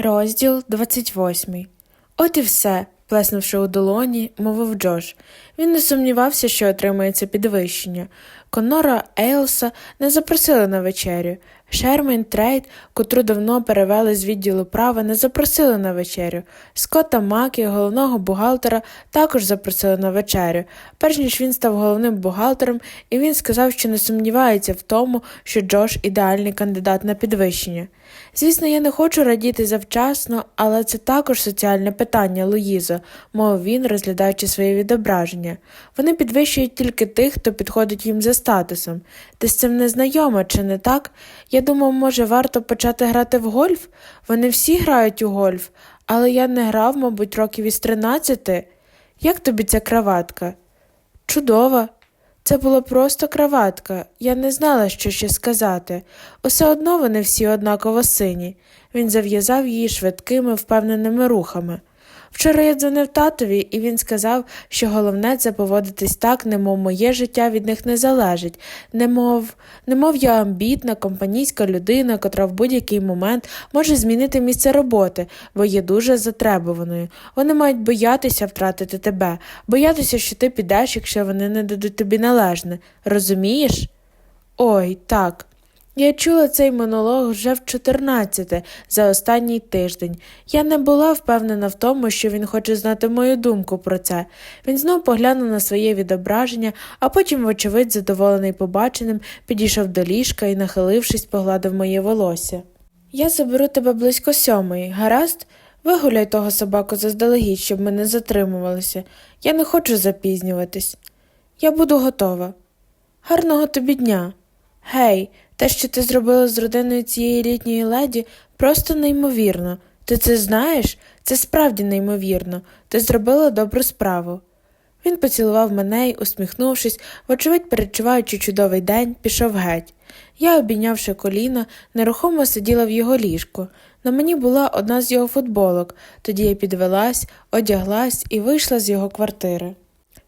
Розділ 28 От і все, плеснувши у долоні, мовив Джош. Він не сумнівався, що отримається підвищення. Конора Ейлса не запросили на вечерю. Шермін Трейд, котру давно перевели з відділу права, не запросили на вечерю. Скотта Макі, головного бухгалтера, також запросили на вечерю. Перш ніж він став головним бухгалтером, і він сказав, що не сумнівається в тому, що Джош ідеальний кандидат на підвищення. Звісно, я не хочу радіти завчасно, але це також соціальне питання, Луїзо, мовив він, розглядаючи своє відображення. Вони підвищують тільки тих, хто підходить їм за статусом. Ти з цим не знайома, чи не так? Я думав, може, варто почати грати в гольф? Вони всі грають у гольф, але я не грав, мабуть, років із тринадцяти. Як тобі ця краватка? Чудова. Це була просто краватка. Я не знала, що ще сказати. Усе одно вони всі однаково сині. Він зав'язав її швидкими, впевненими рухами. Вчора я дзвонив татові, і він сказав, що головне це поводитись так, немов моє життя від них не залежить, немов, немов я амбітна, компанійська людина, котра в будь-який момент може змінити місце роботи, бо є дуже затребуваною. Вони мають боятися втратити тебе, боятися, що ти підеш, якщо вони не дадуть тобі належне. Розумієш? Ой, так. Я чула цей монолог вже в 14 за останній тиждень. Я не була впевнена в тому, що він хоче знати мою думку про це. Він знов поглянув на своє відображення, а потім, вочевидь, задоволений побаченим, підійшов до ліжка і, нахилившись, погладив моє волосся. Я заберу тебе близько сьомої, гаразд? Вигуляй того собаку заздалегідь, щоб ми не затримувалися. Я не хочу запізнюватись. Я буду готова. Гарного тобі дня. Гей, те, що ти зробила з родиною цієї літньої леді, просто неймовірно. Ти це знаєш? Це справді неймовірно. Ти зробила добру справу. Він поцілував мене й, усміхнувшись, вочевидь перечуваючи чудовий день, пішов геть. Я, обійнявши коліна, нерухомо сиділа в його ліжку. На мені була одна з його футболок, тоді я підвелась, одяглась і вийшла з його квартири.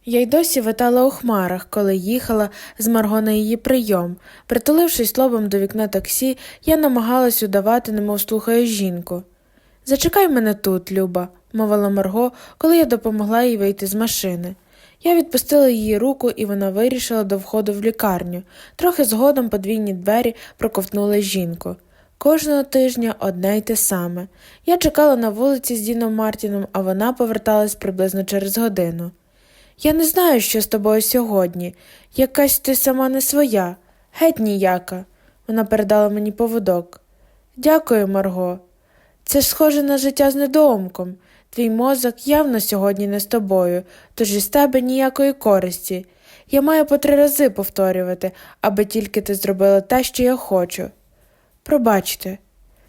Я й досі витала у хмарах, коли їхала з Марго на її прийом. Притулившись лобом до вікна таксі, я намагалась удавати, немов слухаю жінку. Зачекай мене тут, Люба, мовила Марго, коли я допомогла їй вийти з машини. Я відпустила її руку, і вона вирішила до входу в лікарню. Трохи згодом подвійні двері проковтнули жінку. Кожного тижня одне й те саме. Я чекала на вулиці з Діном Мартіном, а вона поверталась приблизно через годину. Я не знаю, що з тобою сьогодні. Якась ти сама не своя, геть ніяка. Вона передала мені поводок. Дякую, Марго. Це ж схоже на життя з недоумком. Твій мозок явно сьогодні не з тобою, тож із тебе ніякої користі. Я маю по три рази повторювати, аби тільки ти зробила те, що я хочу. Пробачте.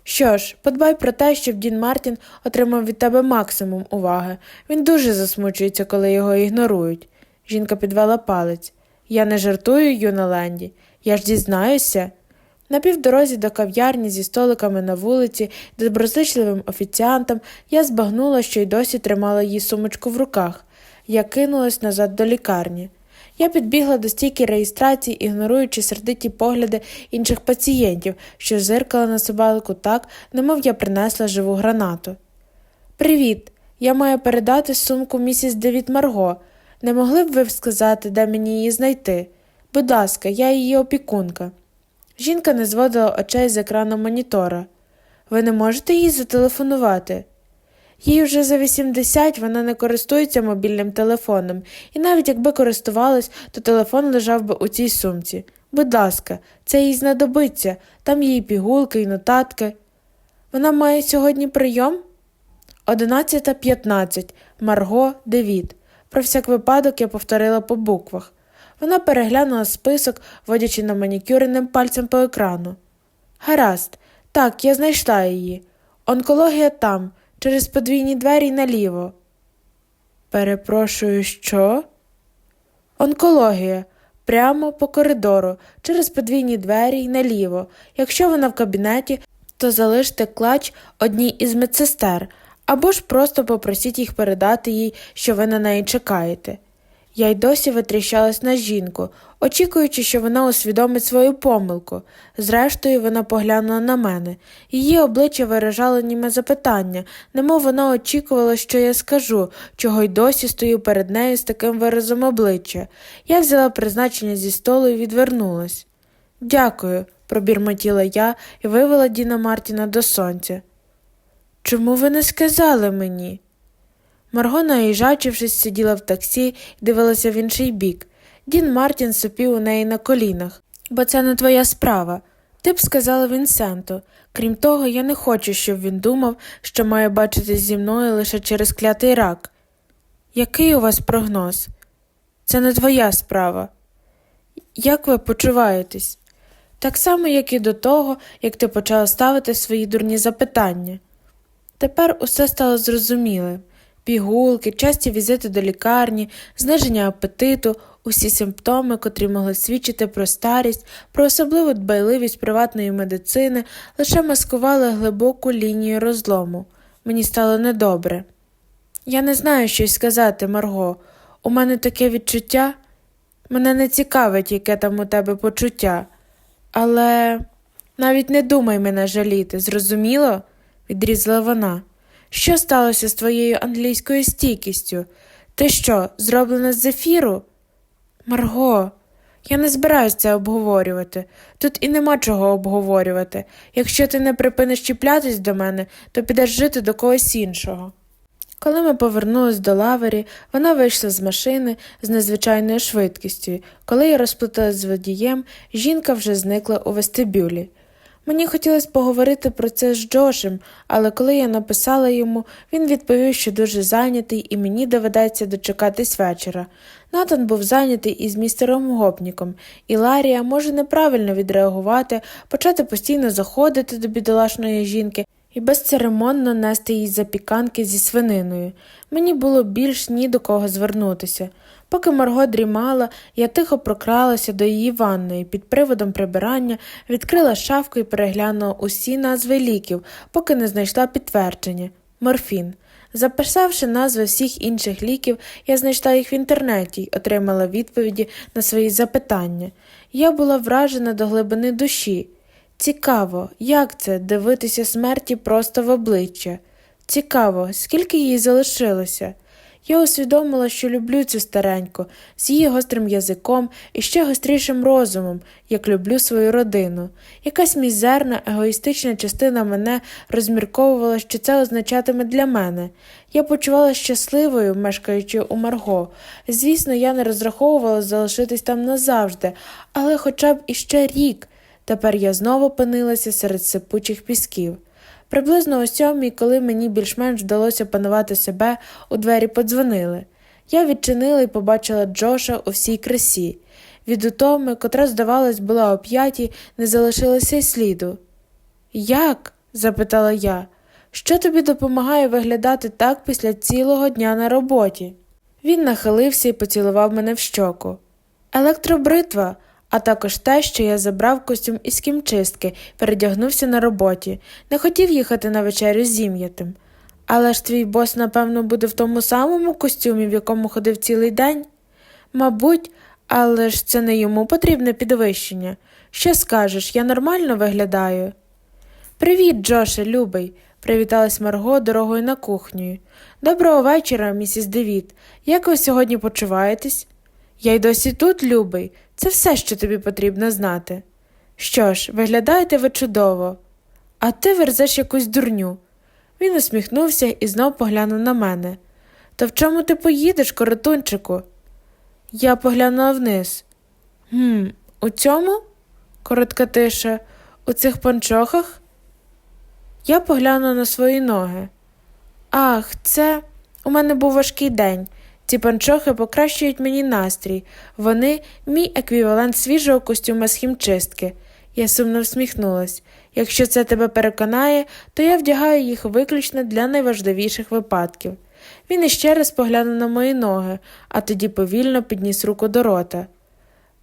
Що ж, подбай про те, щоб Дін Мартін отримав від тебе максимум уваги. Він дуже засмучується, коли його ігнорують. Жінка підвела палець. Я не жартую, юна Ленді. Я ж дізнаюся. На півдорозі до кав'ярні зі столиками на вулиці, доброзичливим офіціантом, я збагнула, що й досі тримала її сумочку в руках. Я кинулась назад до лікарні. Я підбігла до стійки реєстрації, ігноруючи сердиті погляди інших пацієнтів, що зиркали на собаку так, немов я принесла живу гранату. Привіт, я маю передати сумку місіс Девід Марго. Не могли б ви сказати, де мені її знайти? Будь ласка, я її опікунка. Жінка не зводила очей з екрану монітора. Ви не можете їй зателефонувати? Їй вже за 80 вона не користується мобільним телефоном, і навіть якби користувалась, то телефон лежав би у цій сумці. Будь ласка, це їй знадобиться, там її пігулки і нотатки. Вона має сьогодні прийом? 11.15. Марго Девід. Про всяк випадок я повторила по буквах. Вона переглянула список, водячи на манікюреним пальцем по екрану. Гаразд, так, я знайшла її. Онкологія там, через подвійні двері наліво. Перепрошую, що? Онкологія. Прямо по коридору, через подвійні двері й наліво. Якщо вона в кабінеті, то залиште клач одній із медсестер, або ж просто попросіть їх передати їй, що ви на неї чекаєте. Я й досі витріщалась на жінку, очікуючи, що вона усвідомить свою помилку. Зрештою, вона поглянула на мене. Її обличчя виражало німе запитання, немов вона очікувала, що я скажу, чого й досі стою перед нею з таким виразом обличчя. Я взяла призначення зі столу і відвернулась. Дякую, пробірмотіла я і вивела Діна Мартіна до сонця. Чому ви не сказали мені? Марго, наїжачившись, сиділа в таксі і дивилася в інший бік. Дін Мартін сопів у неї на колінах. Бо це не твоя справа. Ти б сказала Вінсенту. Крім того, я не хочу, щоб він думав, що має бачитись зі мною лише через клятий рак. Який у вас прогноз? Це не твоя справа. Як ви почуваєтесь? Так само, як і до того, як ти почала ставити свої дурні запитання. Тепер усе стало зрозумілим. Пігулки, часті візити до лікарні, зниження апетиту, усі симптоми, котрі могли свідчити про старість, про особливу дбайливість приватної медицини, лише маскували глибоку лінію розлому. Мені стало недобре. Я не знаю, що й сказати, Марго. У мене таке відчуття. Мене не цікавить, яке там у тебе почуття. Але навіть не думай мене жаліти, зрозуміло? відрізала вона. Що сталося з твоєю англійською стійкістю? Ти що, зроблена з зефіру? Марго, я не збираюся це обговорювати. Тут і нема чого обговорювати. Якщо ти не припиниш чіплятись до мене, то підеш жити до когось іншого. Коли ми повернулись до лавері, вона вийшла з машини з незвичайною швидкістю. Коли я розплуталась з водієм, жінка вже зникла у вестибюлі. Мені хотілося поговорити про це з Джошем, але коли я написала йому, він відповів, що дуже зайнятий і мені доведеться дочекатись вечора. Натан був зайнятий із містером Гопніком, і Ларія може неправильно відреагувати, почати постійно заходити до бідолашної жінки і безцеремонно нести їй запіканки зі свининою. Мені було більш ні до кого звернутися. Поки Марго дрімала, я тихо прокралася до її ванної під приводом прибирання, відкрила шафку і переглянула усі назви ліків, поки не знайшла підтвердження морфін. Записавши назви всіх інших ліків, я знайшла їх в інтернеті й отримала відповіді на свої запитання. Я була вражена до глибини душі. Цікаво, як це дивитися смерті просто в обличчя. Цікаво, скільки їй залишилося. Я усвідомила, що люблю цю стареньку з її гострим язиком і ще гострішим розумом, як люблю свою родину. Якась мізерна, егоїстична частина мене розмірковувала, що це означатиме для мене. Я почувала щасливою, мешкаючи у Марго. Звісно, я не розраховувала залишитись там назавжди, але хоча б іще рік. Тепер я знову опинилася серед сипучих пісків. Приблизно о сьомій, коли мені більш-менш вдалося панувати себе, у двері подзвонили. Я відчинила і побачила Джоша у всій красі. Від утоми, котра, здавалось, була о п'ятій, не залишилося й сліду. Як? запитала я. Що тобі допомагає виглядати так після цілого дня на роботі? Він нахилився і поцілував мене в щоку. Електробритва, а також те, що я забрав костюм із кімчистки, передягнувся на роботі, не хотів їхати на вечерю зім'ятим. Але ж твій бос, напевно, буде в тому самому костюмі, в якому ходив цілий день? Мабуть, але ж це не йому потрібне підвищення. Що скажеш, я нормально виглядаю? Привіт, Джоше, любий, привіталась Марго дорогою на кухню. Доброго вечора, місіс Девіт. Як ви сьогодні почуваєтесь? Я й досі тут, любий, це все, що тобі потрібно знати. Що ж, виглядаєте ви чудово, а ти верзеш якусь дурню. Він усміхнувся і знов поглянув на мене. То в чому ти поїдеш, коротунчику? Я поглянула вниз. Гм, у цьому? Коротка тиша, у цих панчохах? Я поглянула на свої ноги. Ах, це у мене був важкий день. Ці панчохи покращують мені настрій. Вони мій еквівалент свіжого костюма з хімчистки. Я сумно всміхнулась. Якщо це тебе переконає, то я вдягаю їх виключно для найважливіших випадків. Він іще раз поглянув на мої ноги, а тоді повільно підніс руку до рота.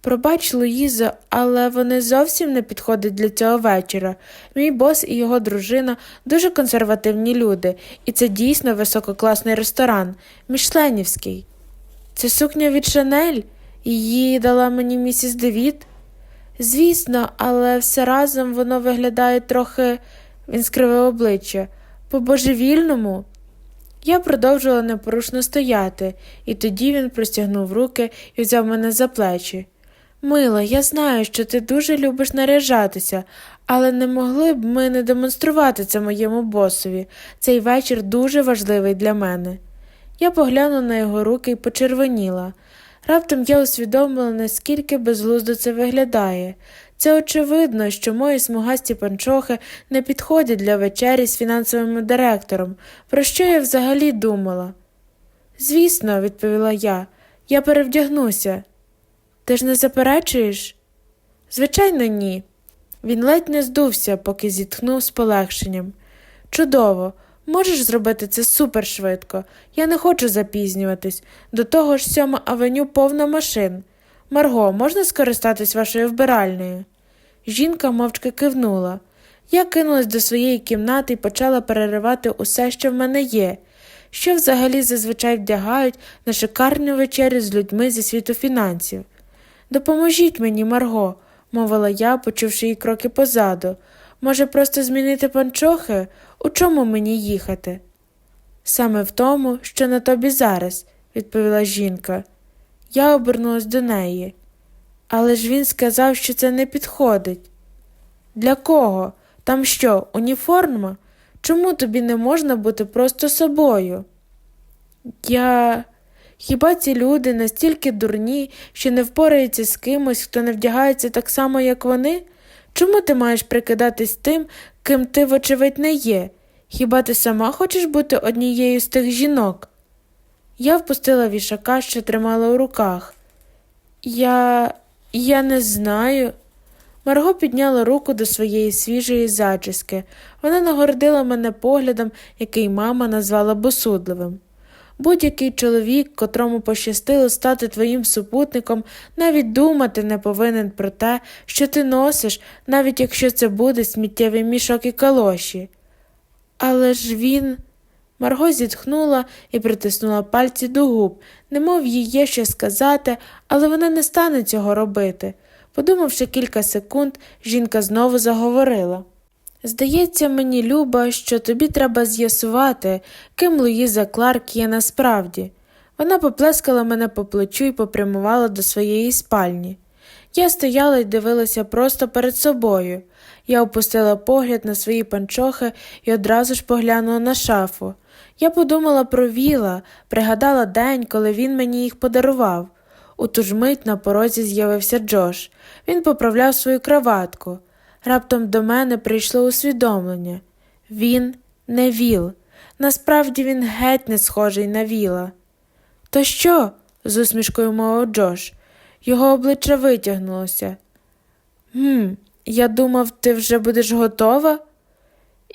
Пробач, Луїзо, але вони зовсім не підходять для цього вечора. Мій бос і його дружина дуже консервативні люди, і це дійсно висококласний ресторан, мішленівський. Це сукня від Шанель? Її дала мені місіс Девід? Звісно, але все разом воно виглядає трохи, він скривив обличчя, по-божевільному. Я продовжувала непорушно стояти, і тоді він простягнув руки і взяв мене за плечі. Мила, я знаю, що ти дуже любиш наряжатися, але не могли б ми не демонструвати це моєму босові. Цей вечір дуже важливий для мене. Я поглянула на його руки і почервоніла. Раптом я усвідомила, наскільки безглуздо це виглядає. Це очевидно, що мої смугасті панчохи не підходять для вечері з фінансовим директором. Про що я взагалі думала? Звісно, відповіла я, я перевдягнуся. Ти ж не заперечуєш? Звичайно, ні. Він ледь не здувся, поки зітхнув з полегшенням. Чудово, можеш зробити це супершвидко. Я не хочу запізнюватись. До того ж, сьома авеню повна машин. Марго, можна скористатись вашою вбиральнею? Жінка мовчки кивнула. Я кинулась до своєї кімнати і почала переривати усе, що в мене є, що взагалі зазвичай вдягають на шикарну вечерю з людьми зі світу фінансів. Допоможіть мені, Марго, мовила я, почувши її кроки позаду. Може, просто змінити панчохи? У чому мені їхати? Саме в тому, що на тобі зараз, відповіла жінка. Я обернулась до неї. Але ж він сказав, що це не підходить. Для кого? Там що, уніформа? Чому тобі не можна бути просто собою? Я. Хіба ці люди настільки дурні, що не впораються з кимось, хто не вдягається так само, як вони? Чому ти маєш прикидатись тим, ким ти, вочевидь, не є? Хіба ти сама хочеш бути однією з тих жінок? Я впустила вішака, що тримала у руках. Я. я не знаю. Марго підняла руку до своєї свіжої зачіски. Вона нагордила мене поглядом, який мама назвала босудливим. Будь-який чоловік, котрому пощастило стати твоїм супутником, навіть думати не повинен про те, що ти носиш, навіть якщо це буде сміттєвий мішок і калоші. Але ж він. Марго зітхнула і притиснула пальці до губ, немов їй є що сказати, але вона не стане цього робити. Подумавши кілька секунд, жінка знову заговорила. Здається мені, Люба, що тобі треба з'ясувати, ким Луїза Кларк є насправді. Вона поплескала мене по плечу і попрямувала до своєї спальні. Я стояла і дивилася просто перед собою. Я опустила погляд на свої панчохи і одразу ж поглянула на шафу. Я подумала про віла, пригадала день, коли він мені їх подарував. У ту ж мить на порозі з'явився Джош. Він поправляв свою краватку. Раптом до мене прийшло усвідомлення він не віл. Насправді він геть не схожий на віла. То що? з усмішкою мовив Джош. Його обличчя витягнулося. Гм, я думав, ти вже будеш готова?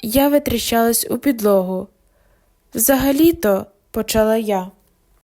Я витріщалась у підлогу. Взагалі-то, почала я.